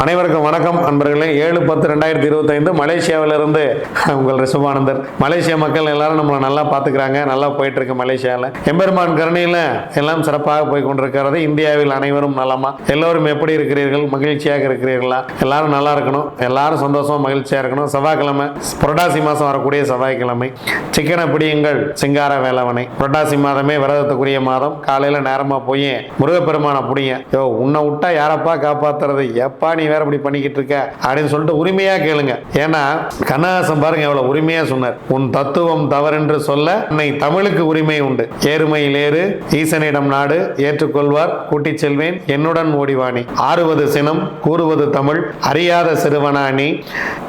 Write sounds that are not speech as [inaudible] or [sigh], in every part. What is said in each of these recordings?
அனைவருக்கும் வணக்கம் அன்பர்களே. ஏழு பத்து ரெண்டாயிரத்தி இருபத்தைந்து மலேசியாவிலிருந்து உங்கள் ரிஷபானந்தர். மலேசியா மக்கள் எல்லாரும் நம்மளை நல்லா பார்த்துக்கிறாங்க. நல்லா போயிட்டு இருக்கு மலேசியாவில் எம்பெருமான் கருணையில் எல்லாம் சிறப்பாக போய் கொண்டிருக்கிறது. இந்தியாவில் அனைவரும் நலமா? எல்லோரும் எப்படி இருக்கிறீர்கள்? மகிழ்ச்சியாக இருக்கிறீர்களா? எல்லாரும் நல்லா இருக்கணும். எல்லாரும் சந்தோஷமா மகிழ்ச்சியாக இருக்கணும். செவ்வாய்க்கிழமை புரட்டாசி மாதம் வரக்கூடிய செவ்வாய்க்கிழமை. சிக்கனை பிடியுங்கள். சிங்கார வேலவனை. புரட்டாசி மாதமே விரதத்துக்குரிய மாதம். காலையில் நேரமாக போய் முருகப்பெருமானை பிடிங்க. யோ உன்னை விட்டா யாரப்பா காப்பாத்துறது? எப்பா நீ வேற இப்படி பண்ணிக்கிட்டு இருக்க அப்படின்னு சொல்லிட்டு உரிமையா கேளுங்க. ஏன்னா கண்ணதாசன் பாருங்க எவ்வளவு உரிமையா சொன்னார். உன் தத்துவம் தவறென்று சொல்ல உன்னை தமிழுக்கு உரிமை உண்டு. ஏறுமையில் ஏறு ஈசனிடம் நாடு ஏற்றுக்கொள்வார் கூட்டிச் செல்வேன் என்னுடன் ஓடிவாணி ஆறுவது சினம் கூறுவது தமிழ் அறியாத சிறுவனானி.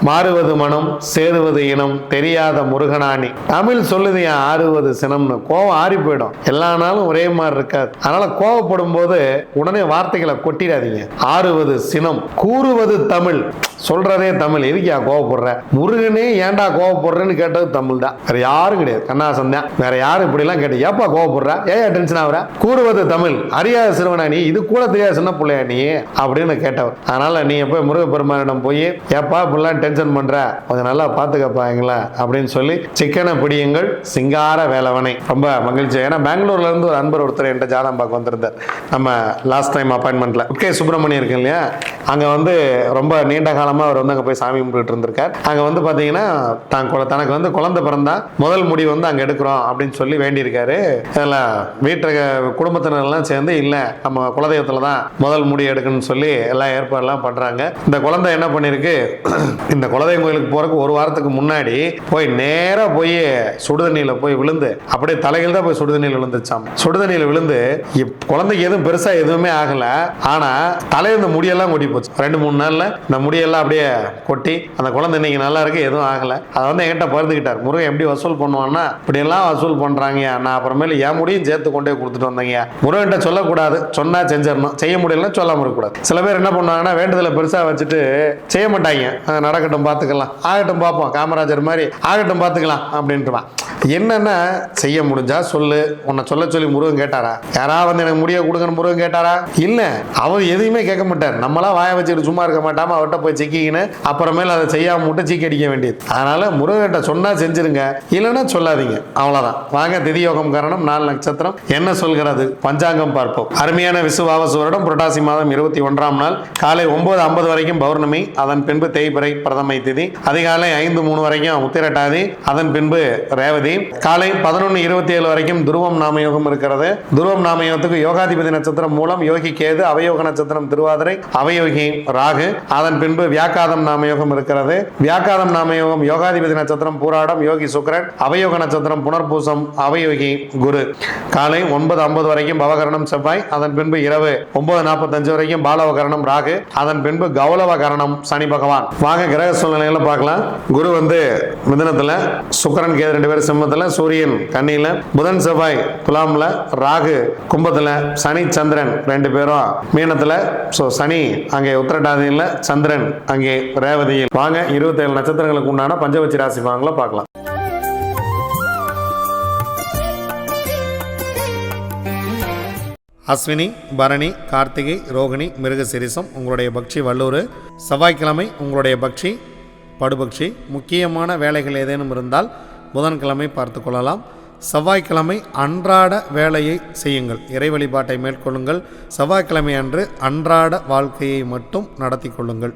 மாறுவது மனம் சேருவது இனம் தெரியாத முருகனானி. தமிழ் சொல்லுது என் ஆறுவது சினம்னு? கோவம் ஆறி போயிடும். எல்லா நாளும் ஒரே மாதிரி இருக்காது. அதனால கோவப்படும் போது உடனே வார்த்தைகளை கொட்டிடாதீங்க. ஆறுவது சினம் கூ கூறுவது தமிழ். சொல்றதே தமிழ். எதுக்கியா கோவப்படுற? முருகனே ஏன்டா கோவப்படுறேன்னு கேட்டது தமிழ் தான் வேற யாரும் கிடையாது. கண்ணாசன் தான். வேற யாரும் இப்படி எல்லாம் கேட்டு ஏப்பா கோவப்படுற? ஏன் டென்ஷன் ஆகுற? கூறுவது தமிழ். அறியாத சிறுவனா நீ? இது கூட தெரியாத சின்ன பிள்ளையா நீ? அப்படின்னு கேட்டவர். அதனால நீ போய் முருகப்பெருமானிடம் போய் ஏப்பா இப்படிலாம் டென்ஷன் பண்ற? கொஞ்சம் நல்லா பாத்துக்கப்பா எங்களை அப்படின்னு சொல்லி சிக்கனை பிடியுங்கள். சிங்கார வேலவனை. ரொம்ப மகிழ்ச்சி. ஏன்னா பெங்களூர்ல இருந்து ஒரு அன்பர் ஒருத்தர் என்கிட்ட ஜாதகம் பார்க்க வந்திருந்தார். நம்ம லாஸ்ட் டைம் அப்பாயின்மெண்ட்ல கே சுப்பிரமணியம் இருக்கு இல்லையா? அங்க வந்து ரொம்ப நீண்ட காலம் அவர் வந்து அங்க போய் சாமி கும்பிட்டு இருந்திருக்கார். அங்க வந்து பாத்தீங்கன்னா தான் தனக்கு வந்து குழந்தை பிறந்தா முதல் முடி வந்து அங்க எடுக்கிறோம் அப்படின்னு சொல்லி வேண்டியிருக்காரு. அதில் வீட்டு குடும்பத்தினர் எல்லாம் சேர்ந்து இல்ல நம்ம குலதெய்வத்துல தான் முதல் முடி எடுக்கணும்னு சொல்லி எல்லாம் ஏற்பாடுலாம் பண்றாங்க. இந்த குழந்தை என்ன பண்ணிருக்கு? [clears throat] இந்த குலதெய்வம் கோயிலுக்கு போறதுக்கு ஒரு வாரத்துக்கு முன்னாடி போய் நேரா போய் சுடுதண்ணியில போய் விழுந்து அப்படியே தலையில் தான் போய் சுடுதண்ணியில் விழுந்துச்சாம். சுடுதண்ணியில் விழுந்து இப்- குழந்தைக்கு எதுவும் பெருசா எதுவுமே ஆகல. ஆனா தலையில இந்த முடியெல்லாம் கொட்டி போச்சு. ரெண்டு மூணு நாள்ல இந்த முடியெல்லாம் அப்படியே கொட்டி அந்த குழந்தை இன்னைக்கு நல்லா இருக்கு எதுவும் ஆகலை. அதை வந்து என்கிட்ட பகிர்ந்துக்கிட்டார். முருகன் எப்படி வசூல் பண்ணுவான்னா இப்படியெல்லாம் வசூல் பண்றாங்க நான் அப்புறமேல என் முடியும் சேர்த்து கொண்டே கொடுத்துட்டு வந்தேங்க முருகன்கிட்ட சொல்லக்கூடாது. சொன்னால் செஞ்சிடணும். செய்ய முடியலன்னா சொல்லாமல் இருக்கக்கூடாது. சில பேர் என்ன பண்ணுவாங்கன்னா வேண்டுதலை பெருசாக வச்சுட்டு செய்ய மாட்டாங்க. நடக்கட்டும் பார்த்துக்கலாம். ஆகட்டும் பார்ப்போம். காமராஜர் மாதிரி ஆகட்டும் பார்த்துக்கலாம் அப்படின்ட்டுவான். என்னென்ன செய்ய முடிஞ்சா சொல்லு. உன்னை சொல்ல சொல்லி முருகன் கேட்டாரா? யாராவது வந்து எனக்கு முடிய கொடுங்கன்னு முருகன் கேட்டாரா? இல்லை அவர் எதையுமே கேட்க மாட்டார். நம்மளாம் வாய வச்சுட்டு சும்மா இருக்க மாட்டாமல் அவர்கிட்ட போய் சிக்கிக்கின்னு அப்புறமேல அதை செய்யாமல் மட்டும் சீக்கி அடிக்க வேண்டியது. அதனால முருகன்கிட்ட சொன்னால் செஞ்சிருங்க. இல்லைன்னா சொல்லாதீங்க. அவ்வளோதான் வாங்க திதியோகம் காரணம் நாலு நட்சத்திரம். என்ன சொல்கிறது? பஞ்சாங்கம் பார்ப்போம். அருமையான விசுவாவசு வருடம் புரட்டாசி மாதம் இருபத்தி ஒன்றாம் நாள் காலை ஒன்பது ஐம்பது வரைக்கும் பௌர்ணமி அதன் பின்பு தேய்பிறை பிரதமை திதி அதிகாலை ஐந்து மூணு வரைக்கும் உத்திரட்டாதி அதன் பின்பு ரேவதி காலை பதினொன்று இருபத்தி ஏழு வரைக்கும் துருவம் நாமயோகம் இருக்கிறது. துருவம் நாமயோகத்துக்கு யோகாதிபதி நட்சத்திரம் மூலம் யோகி கேது அவயோக நட்சத்திரம் திருவாதிரை அவயோகி ராகு அதன் பின்பு வியாக்காதம் நாமயோகம் இருக்கிறது. வியாக்காதம் நாமயோகம் யோகாதிபதி நட்சத்திரம் பூராடம் யோகி சுக்ரன் அவயோக நட்சத்திரம் புனர்பூசம் அவயோகி குரு. காலை ஒன்பது ஐம்பது வரைக்கும் பவகரணம் செவ்வாய் அதன் பின்பு இரவு ஒன்பது நாற்பத்தஞ்சு வரைக்கும் பாலவகரணம் ராகு அதன் பின்பு கௌலவகரணம் சனி பகவான். வாங்க கிரக சூழ்நிலைகளை பார்க்கலாம். குரு வந்து மிதனத்தில் சுக்கரன் கேது ரெண்டு பேரும் சிம்மத்தில் சூரியன் கண்ணியில் புதன் செவ்வாய் துலாமில் ராகு கும்பத்தில் சனி சந்திரன் ரெண்டு பேரும் மீனத்தில். ஸோ சனி அங்கே உத்திரட்டாதியில் சந்திரன் அங்கே ரேவதியில் வாங்க இருபத்தேழு நட்சத்திரங்களுக்கு உண்டான பஞ்சவச்சி ராசி பலன்களை பார்க்கலாம். அஸ்வினி பரணி கார்த்திகை ரோகிணி மிருகசிரிசம் உங்களுடைய பக்ஷி வல்லூர் செவ்வாய்க்கிழமை உங்களுடைய பக்ஷி படுபக்ஷி. முக்கியமான வேலைகள் ஏதேனும் இருந்தால் புதன்கிழமை பார்த்து கொள்ளலாம். செவ்வாய்க்கிழமை அன்றாட வேலையை செய்யுங்கள். இறை வழிபாட்டை மேற்கொள்ளுங்கள். செவ்வாய்க்கிழமை அன்று அன்றாட வாழ்க்கையை மட்டும் நடத்தி கொள்ளுங்கள்.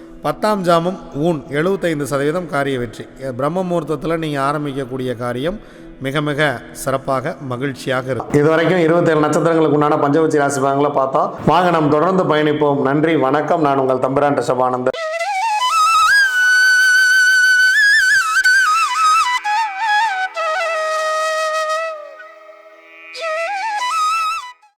பத்தாம் ஜாமம் ஊன் எழுபத்தைந்து சதவீதம் காரிய வெற்றி. பிரம்ம முகூர்த்தத்தில் நீங்கள் ஆரம்பிக்கக்கூடிய காரியம் மிக மிக சிறப்பாக மகிழ்ச்சியாக இருக்கும் இது வரைக்கும் இருபத்தேழு நட்சத்திரங்களுக்கு உண்டான பஞ்சவச்சி ராசி பாகங்களை பார்த்தோம் வாங்க நாம் தொடர்ந்து பயணிப்போம். நன்றி வணக்கம். நான் உங்கள் தம்பிரான் ரிஷபானந்தன்.